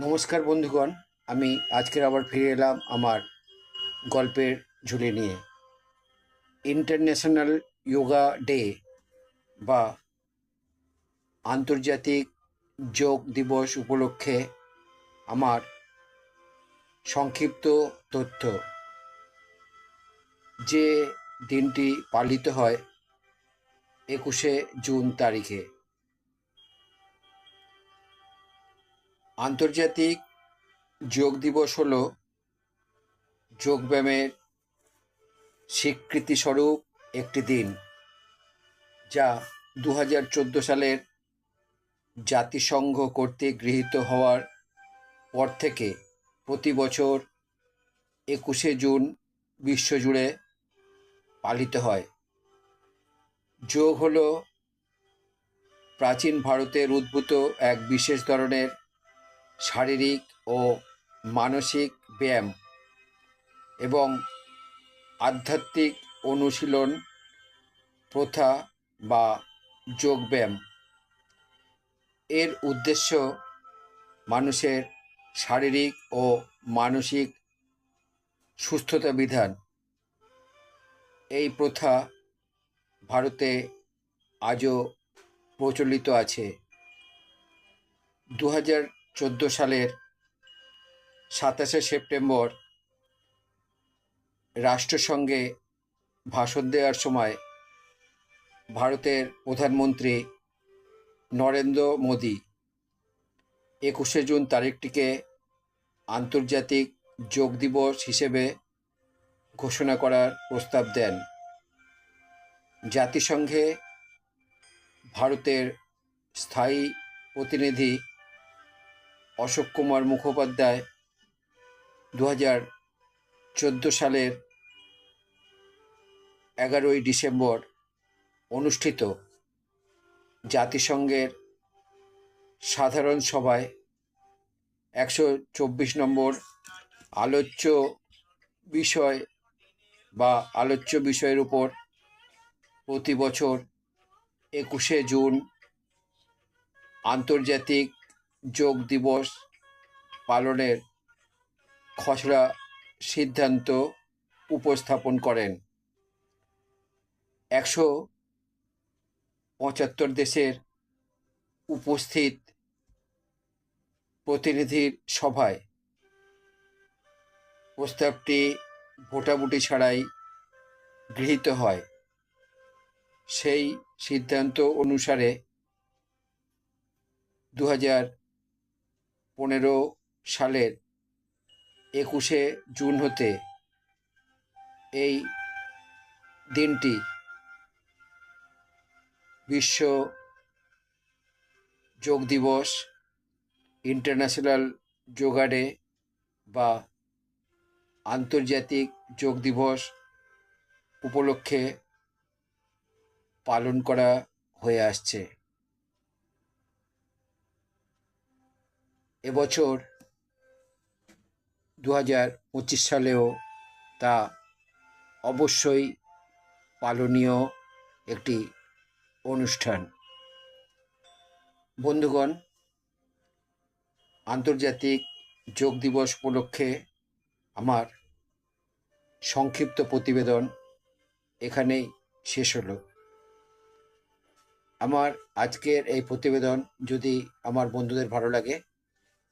নমস্কার বন্ধুগণ, আমি আজকের আবার ফিরে এলাম আমার গল্পের ঝুলি নিয়ে। ইন্টারন্যাশনাল যোগা ডে বা আন্তর্জাতিক যোগ দিবস উপলক্ষে আমার সংক্ষিপ্ত তথ্য। যে দিনটি পালিত হয় একুশে জুন তারিখে। আন্তর্জাতিক যোগ দিবস হল যোগব্যায়ামের স্বীকৃতিস্বরূপ একটি দিন, যা দু হাজার চোদ্দ সালের জাতিসংঘ কর্তৃক গৃহীত হওয়ার পর থেকে প্রতি বছর একুশে জুন বিশ্বজুড়ে পালিত হয়। যোগ হল প্রাচীন ভারতের উদ্ভূত এক বিশেষ ধরনের শারীরিক ও মানসিক ব্যায়াম এবং আধ্যাত্মিক অনুশীলন, প্রথা বা যোগব্যায়াম। এর উদ্দেশ্য মানুষের শারীরিক ও মানসিক সুস্থতা বিধান। এই প্রথা ভারতে আজও প্রচলিত আছে। দু হাজার চোদ্দ সালের সাতাশে সেপ্টেম্বর রাষ্ট্রসংঘে ভাষণ দেওয়ার সময় ভারতের প্রধানমন্ত্রী নরেন্দ্র মোদী একুশে জুন তারিখটিকে আন্তর্জাতিক যোগ দিবস হিসেবে ঘোষণা করার প্রস্তাব দেন। জাতিসংঘে ভারতের স্থায়ী প্রতিনিধি অশোক কুমার মুখোপাধ্যায় দু হাজার চোদ্দ সালের এগারোই ডিসেম্বর অনুষ্ঠিত জাতিসংঘের সাধারণ সভায় একশো চব্বিশ নম্বর আলোচ্য বিষয় বা আলোচ্য বিষয়ের উপর প্রতি বছর একুশে জুন আন্তর্জাতিক যোগ দিবস পালনের খসড়া সিদ্ধান্ত উপস্থাপন করেন। একশো পঁচাত্তর দেশের উপস্থিত প্রতিনিধির সভায় প্রস্তাবটি ভোটাভুটি ছাড়াই গৃহীত হয়। সেই সিদ্ধান্ত অনুসারে দু হাজার পনেরো সালের একুশে জুন হতে এই দিনটি বিশ্ব যোগ দিবস, ইন্টারন্যাশনাল যোগা ডে বা আন্তর্জাতিক যোগ দিবস উপলক্ষে পালন করা হয়ে আসছে। এবছর দু হাজার পঁচিশ সালেও তা অবশ্যই পালনীয় একটি অনুষ্ঠান। বন্ধুগণ, আন্তর্জাতিক যোগ দিবস উপলক্ষে আমার সংক্ষিপ্ত প্রতিবেদন এখানেই শেষ হলো। আমার আজকের এই প্রতিবেদন যদি আমার বন্ধুদের ভালো লাগে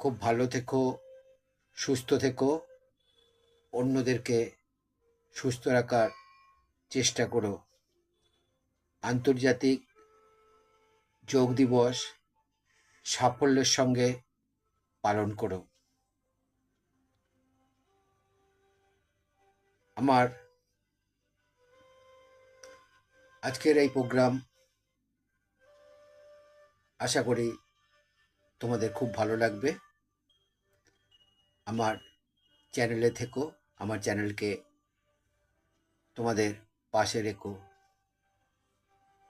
খুব ভালো থেকো, সুস্থ থেকো। অন্যদেরকে সুস্থ রাখার চেষ্টা করো। আন্তর্জাতিক যোগ দিবস সাফল্যের সঙ্গে পালন করো। আমার আজকের এই প্রোগ্রাম আশা করি তোমাদের খুব ভালো লাগবে। আমার চ্যানেলে থেকো আমার চ্যানেলকে তোমাদের পাশে রেখো।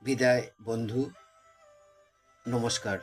বিদায় বন্ধু নমস্কার।